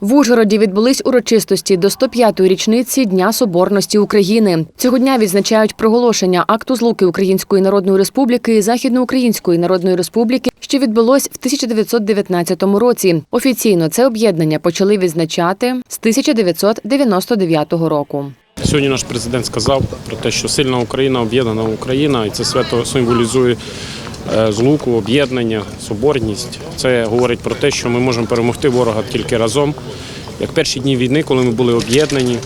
В Ужгороді відбулись урочистості до 105-ї річниці Дня Соборності України. Цього дня відзначають проголошення акту злуки Української Народної Республіки і Західноукраїнської Народної Республіки, що відбулось в 1919 році. Офіційно це об'єднання почали відзначати з 1999 року. Сьогодні наш президент сказав про те, що сильна Україна, об'єднана Україна, і це свято символізує е, злуку, об'єднання, соборність. Це говорить про те, що ми можемо перемогти ворога тільки разом. Як перші дні війни, коли ми були об'єднані,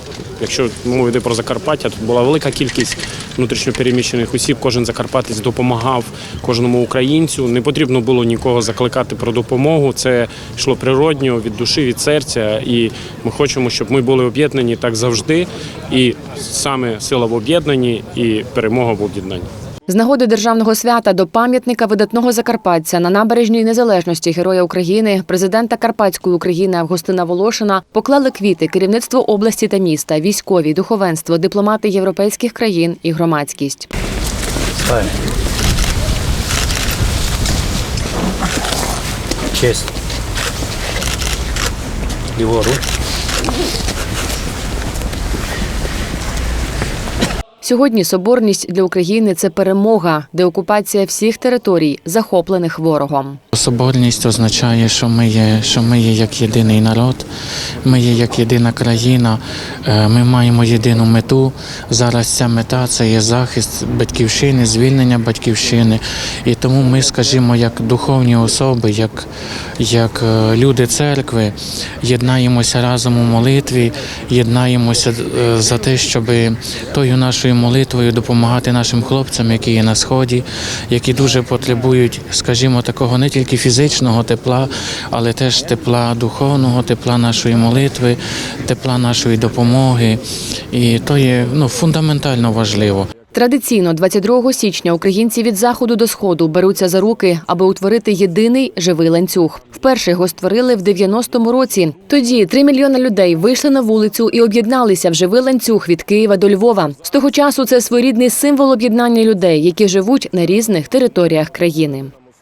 якщо мова йде про Закарпаття, тут була велика кількість внутрішньопереміщених осіб. Кожен закарпатець допомагав кожному українцю. Не потрібно було нікого закликати про допомогу. Це йшло природньо від душі, від серця. І ми хочемо, щоб ми були об'єднані так завжди. І саме сила в об'єднанні і перемога в об'єднанні. З нагоди державного свята до пам'ятника видатного закарпатця на набережній незалежності Героя України, президента Карпатської України Августина Волошина поклали квіти керівництво області та міста, військові, духовенство, дипломати європейських країн і громадськість. Стань. Честь. Ліворуч. Сьогодні соборність для України це перемога, деокупація всіх територій, захоплених ворогом. Соборність означає, що ми є, що ми є як єдиний народ, ми є як єдина країна, е, ми маємо єдину мету. Зараз ця мета це є захист батьківщини, звільнення батьківщини. І тому ми, скажімо, як духовні особи, як, як е, люди церкви, єднаємося разом у молитві, єднаємося е, за те, щоб тою нашою молитвою допомагати нашим хлопцям, які є на сході, які дуже потребують, скажімо, такого не тільки фізичного тепла, але теж тепла духовного, тепла нашої молитви, тепла нашої допомоги. І то є ну, фундаментально важливо. Традиційно 22 січня українці від заходу до сходу беруться за руки, аби утворити єдиний живий ланцюг. Вперше його створили в 90-му році. Тоді 3 мільйони людей вийшли на вулицю і об'єдналися в живий ланцюг від Києва до Львова. З того часу це своєрідний символ об'єднання людей, які живуть на різних територіях країни.